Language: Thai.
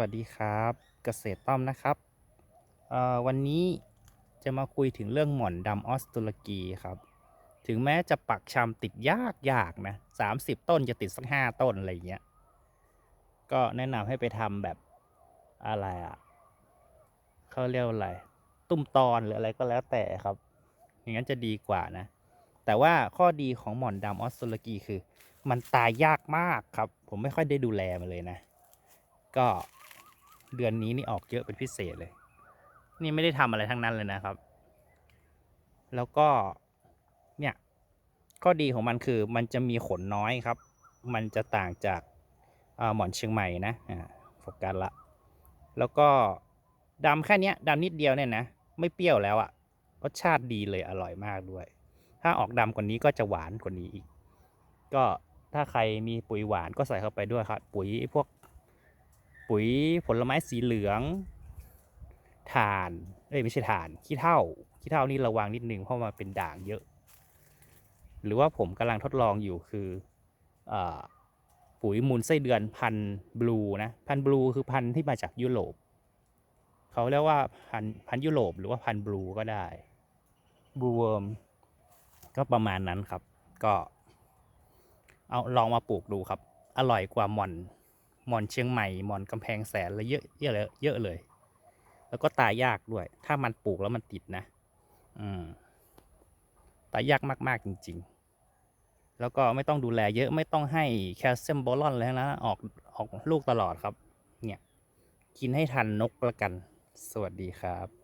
วัสดีครับเกษตรต้อมนะครับวันนี้จะมาคุยถึงเรื่องหม่อนดำออสตุรกีครับ ถึงแม้จะปักชำติดยากยากนะสามสิบต้นจะติดสักห้าต้นอะไรเงี้ยก็แนะนำให้ไปทำแบบอะไรอะเขาเรียกว่าอะไร ตุ้มตอนหรืออะไรก็แล้วแต่ครับ อย่างนั้นจะดีกว่านะ แต่ว่าข้อดีของหม่อนดำออสตุรกีคือ มันตายยากมากครับ ผมไม่ค่อยได้ดูแลมันเลยนะก็ เดือนนี้นี่ออกเยอะเป็นพิเศษเลย นี่ไม่ได้ทำอะไรทั้งนั้นเลยนะครับ แล้วก็เนี่ยข้อดีของมันคือมันจะมีขนน้อยครับ มันจะต่างจากหมอนเชียงใหม่นะโฟกัสละ แล้วก็ดำแค่เนี้ยดำนิดเดียวเนี่ยนะ ไม่เปรี้ยวแล้วอะรสชาติดีเลยอร่อยมากด้วย ถ้าออกดำกว่านี้ก็จะหวานกว่านี้อีก ก็ถ้าใครมีปุ๋ยหวานก็ใส่เข้าไปด้วยครับ ปุ๋ยพวก ปุ๋ยผลไม้สีเหลืองถ่าน เอ้ยไม่ใช่ถ่าน ขี้เถ้า ขี้เถ้านี่ระวังนิดนึงเพราะมันเป็นด่างเยอะ หรือว่าผมกำลังทดลองอยู่คืออปุ๋ยมูลไส้เดือนพันบลูนะ พันบลูคือพันธุ์ที่มาจากยุโรป เขาเรียกว่าพันพันยุโรปหรือว่าพันบลูก็ได้บลูเวิร์มก็ประมาณนั้นครับ ก็ เอาลองมาปลูกดูครับ อร่อยกว่าหม่อน หมอนเชียงใหม่หมอนกำแพงแสนแลยเยอะเยอะเลยเยอะเลย แล้วก็ตายยากด้วย ถ้ามันปลูกแล้วมันติดนะ อืมตายยากมาก ๆ จริง ๆ แล้วก็ไม่ต้องดูแลเยอะไม่ต้องให้แคลเซียมบอลอนแลยนะออกออกลูกตลอดครับ เนี่ย กินให้ทันนกละกัน สวัสดีครับ